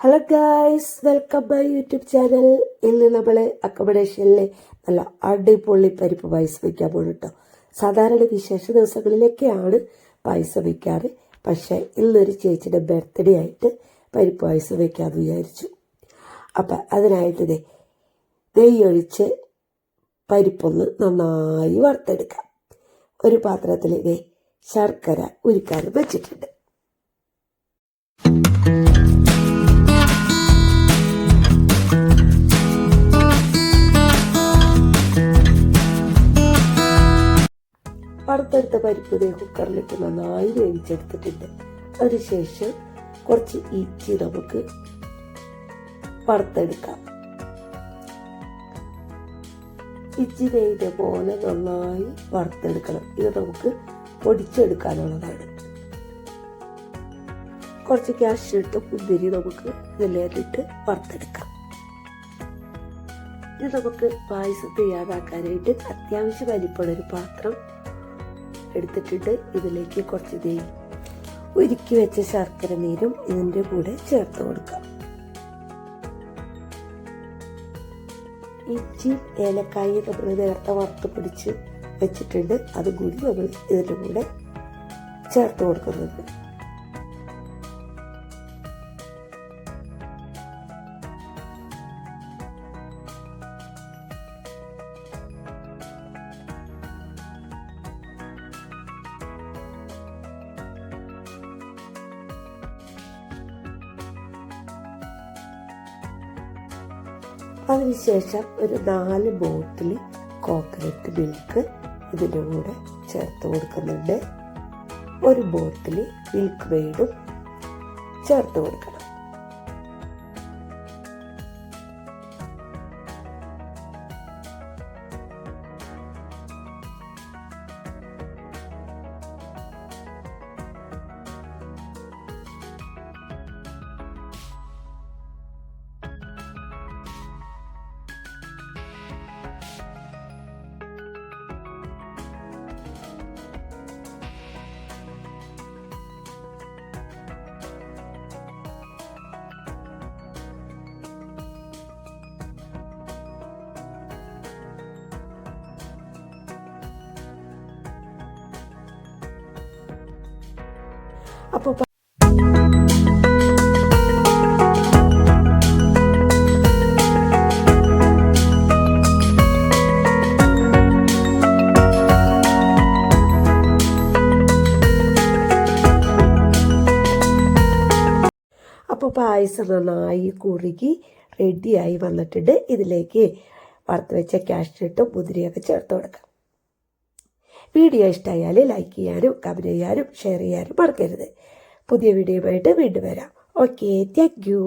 Hello guys welcome my YouTube channel ഇന്ന് നമ്മൾ അക്കോമഡേഷനിലെ നല്ല അടിപൊളി പരിപ്പ് പായസം വയ്ക്കാൻ പോകണം കേട്ടോ സാധാരണ വിശേഷ ദിവസങ്ങളിലൊക്കെയാണ് പായസം വയ്ക്കാറ് പക്ഷേ ഇന്നൊരു ചേച്ചിയുടെ ബർത്ത്ഡേ ആയിട്ട് പരിപ്പ് പായസം വയ്ക്കാമെന്ന് വിചാരിച്ചു. അപ്പം അതിനായിട്ട് ദേ നെയ്യൊഴിച്ച് പരിപ്പൊന്ന് നന്നായി വറുത്തെടുക്കാം. ഒരു പാത്രത്തിൽ ദേ ശർക്കര ഉരുക്കാൻ വെച്ചിട്ടുണ്ട്. വറുത്തെടുത്ത പരിപ്പ് ദേ കുക്കറിലിട്ട് നന്നായി വേവിച്ചെടുത്തിട്ടുണ്ട്. അതിനുശേഷം കുറച്ച് ഇച്ചി നമുക്ക് വറുത്തെടുക്കാം. നെയ്ത പോലെ നന്നായി വറുത്തെടുക്കണം. ഇത് നമുക്ക് പൊടിച്ചെടുക്കാനുള്ളതാണ്. കുറച്ച് ക്യാഷ് ഇട്ട് മുന്തിരി നമുക്ക് ഇതിലേറ്റിട്ട് വറുത്തെടുക്കാം. ഇത് നമുക്ക് പായസം തയ്യാറാക്കാനായിട്ട് അത്യാവശ്യം വലിപ്പമുള്ള ഒരു പാത്രം എടുത്തിട്ടുണ്ട് ഇതിലേക്ക് കുറച്ച് നെയ്യ് ഉരുക്കി വെച്ച ശർക്കര നീരും ഇതിന്റെ കൂടെ ചേർത്ത് കൊടുക്കാം. ഇഞ്ചി ഏലക്കായി നമ്മൾ നേരത്തെ വറുത്ത് പിടിച്ച് വെച്ചിട്ടുണ്ട്. അതും കൂടി നമ്മൾ ഇതിന്റെ കൂടെ ചേർത്ത് കൊടുക്കുന്നുണ്ട് അതിനുശേഷം ഒരു നാല് ബോട്ടിൽ കോക്കനട്ട് മിൽക്ക് ഇതിന്റെ കൂടെ ചേർത്ത് കൊടുക്കുന്നുണ്ട്. ഒരു ബോട്ടിൽ മിൽക്ക് മെയ്ഡും ചേർത്ത് കൊടുക്കണം. അപ്പോൾ അപ്പോൾ പായസം നന്നായി കുറുകി റെഡിയായി വന്നിട്ടുണ്ട്. ഇതിലേക്ക് വറുത്ത് വെച്ച ക്യാഷ്നട്ടും മുതിരിയൊക്കെ ചേർത്ത് കൊടുക്കാം. വീഡിയോ ഇഷ്ടമായാൽ ലൈക്ക് ചെയ്യാനും കമന്റ് ചെയ്യാനും ഷെയർ ചെയ്യാനും മറക്കരുത്. പുതിയ വീഡിയോയുമായിട്ട് വീണ്ടും വരാം. Okay thank you